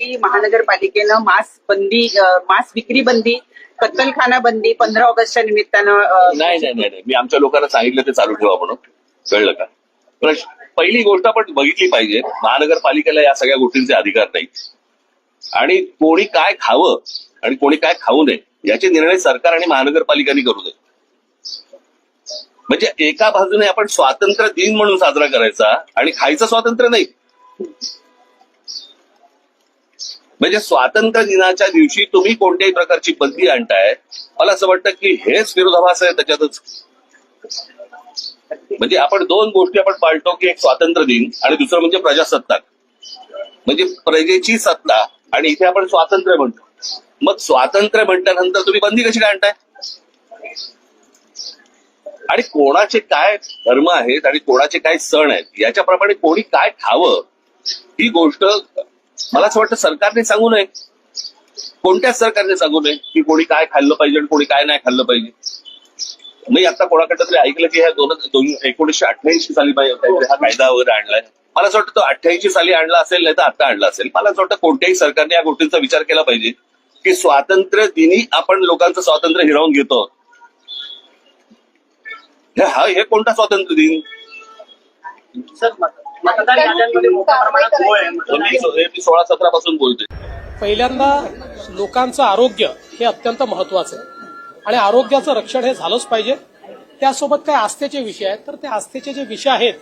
की महानगरपालिकेनं मास बंदी मास विक्री बंदी कत्तलखाना बंदी पंधरा ऑगस्टच्या निमित्तानं नाही नाही नाही मी आमच्या लोकांना सांगितलं ते चालू ठेवा म्हणून. कळलं का? प्रश्न पहिली गोष्ट आपण बघितली पाहिजे महानगरपालिकेला या सगळ्या गोष्टींचे अधिकार नाही आणि कोणी काय खावं आणि कोणी काय खाऊ नये याचे निर्णय सरकार आणि महानगरपालिकांनी करू नये. म्हणजे एका बाजूने आपण स्वातंत्र्य दिन म्हणून साजरा करायचा आणि खायचं स्वातंत्र्य नाही. म्हणजे स्वातंत्र्य दिनाच्या दिवशी तुम्ही कोणत्याही प्रकारची बंदी आणताय मला असं वाटतं की हेच विरोधाभास आहे त्याच्यातच. म्हणजे आपण दोन गोष्टी आपण पाळतो की एक स्वातंत्र्य दिन आणि दुसरं म्हणजे प्रजासत्ताक. म्हणजे प्रजेची सत्ता आणि इथे आपण स्वातंत्र्य म्हणतो. मग स्वातंत्र्य म्हटल्यानंतर तुम्ही बंदी कशी काय आणताय? आणि कोणाचे काय धर्म आहेत आणि कोणाचे काय सण आहेत याच्याप्रमाणे कोणी काय खावं ही गोष्ट मला असं वाटतं सरकारने सांगू नये. कोणत्याच सरकारने सांगू नये की कोणी काय खाल्लं पाहिजे आणि कोणी काय नाही खाल्लं पाहिजे. मी आता कोणाकडे तरी ऐकलं की ह्या दोन एकोणीशे एकोणीसशे अठ्ठ्याऐंशी साली पाहिजे हा कायदा वगैरे आणलाय. मला असं वाटतं तो अठ्ठ्याऐंशी साली आणला असेल नाही तर आता आणला असेल. मला असं वाटतं कोणत्याही सरकारने या गोष्टींचा विचार केला पाहिजे की स्वातंत्र्य दिनी आपण लोकांचं स्वातंत्र्य हिरावून घेतो. हे हा हे कोणता स्वातंत्र्य दिन? मी सोळा सतरा पासून बोलतोय पहिल्यांदा लोकांचं आरोग्य हे अत्यंत महत्वाचं आहे. आणि आरोग्याचं रक्षण हे झालंच पाहिजे. त्यासोबत काही आस्थेचे विषय आहेत. तर ते आस्थेचे जे विषय आहेत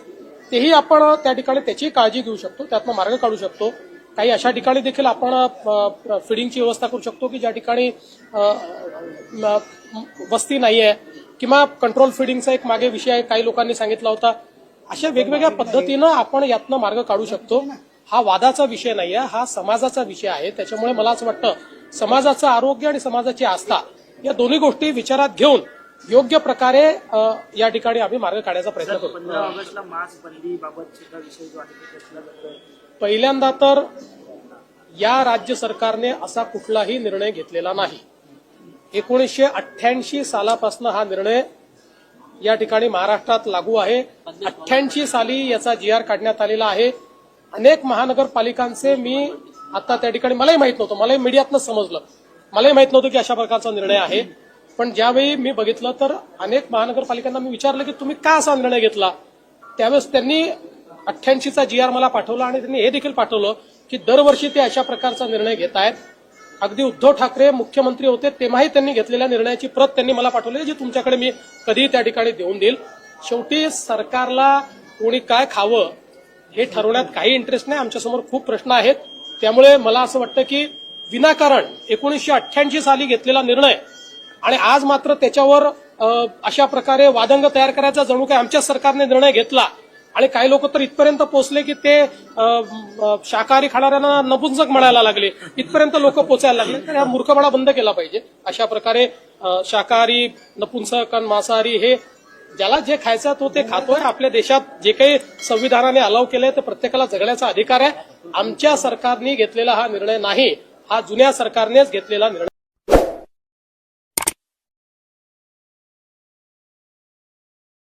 तेही आपण त्या ठिकाणी त्याची काळजी घेऊ शकतो. त्यातनं मार्ग काढू शकतो. काही अशा ठिकाणी देखील आपण फिडिंगची व्यवस्था करू शकतो की ज्या ठिकाणी वस्ती नाही आहे किंवा कंट्रोल फिडिंगचा एक मागे विषय आहे. काही लोकांनी सांगितला होता अशा वेगवेगळ्या पद्धतीनं आपण यातनं मार्ग काढू शकतो. हा वादाचा विषय नाही आहे हा समाजाचा विषय आहे. त्याच्यामुळे मला असं वाटतं समाजाचं आरोग्य आणि समाजाची आस्था या दोन्ही गोष्टी विचारात घेऊन योग्य प्रकारे या ठिकाणी आम्ही मार्ग काढायचा प्रयत्न करू. पंधरा ऑगस्टला मास्क बंदी बाबत सुद्धा विषय जो आहे तो घेतला जातोय पहिल्यांदा तर या राज्य सरकारने असा कुठलाही निर्णय घेतलेला नाही. एकोणीसशे अठ्ठ्याऐंशी सालापासून हा निर्णय या ठिकाणी महाराष्ट्रात लागू आहे. अठ्ठ्याऐंशी साली याचा जी आर काढण्यात आलेला आहे. अनेक महानगरपालिकांचे मी आता त्या ठिकाणी मलाही माहीत नव्हतं मलाही मीडियातनं समजलं. मलाही माहीत नव्हतं की अशा प्रकारचा निर्णय आहे. पण ज्यावेळी मी बघितलं तर अनेक महानगरपालिकांना मी विचारलं की तुम्ही का असा निर्णय घेतला? त्यावेळेस त्यांनी अठ्ठ्याऐंशीचा जी आर मला पाठवला आणि त्यांनी हे देखील पाठवलं की दरवर्षी ते अशा प्रकारचा निर्णय घेत आहेत. अगदी उद्धव ठाकरे मुख्यमंत्री होते तेव्हाही त्यांनी घेतलेल्या निर्णयाची प्रत त्यांनी मला पाठवली जी तुमच्याकडे मी कधीही त्या ठिकाणी देऊन देईल. शेवटी सरकारला कोणी काय खावं हे ठरवण्यात काही इंटरेस्ट नाही. आमच्यासमोर खूप प्रश्न आहेत. त्यामुळे मला असं वाटतं की विनाकारण एकोणीसशे अठ्ठ्याऐंशी साली घेतलेला निर्णय आणि आज मात्र त्याच्यावर अशा प्रकारे वादंग तयार करायचा जणू काय आमच्या सरकारने निर्णय घेतला आणि काही लोक तर इथपर्यंत पोहोचले की ते शाकाहारी खाणाऱ्यांना नपुंसक म्हणायला लागले. इथपर्यंत लोक पोचायला लागले. तर हा मूर्खपणा बंद केला पाहिजे. अशा प्रकारे शाकाहारी नपुंसक आणि मांसाहारी हे ज्याला जे खायचं तो ते खातोय. आपल्या देशात जे काही संविधानाने अलाव केलंय ते प्रत्येकाला जगण्याचा अधिकार आहे. आमच्या सरकारने घेतलेला हा निर्णय नाही. हा जुन्या सरकारनेच घेतलेला निर्णय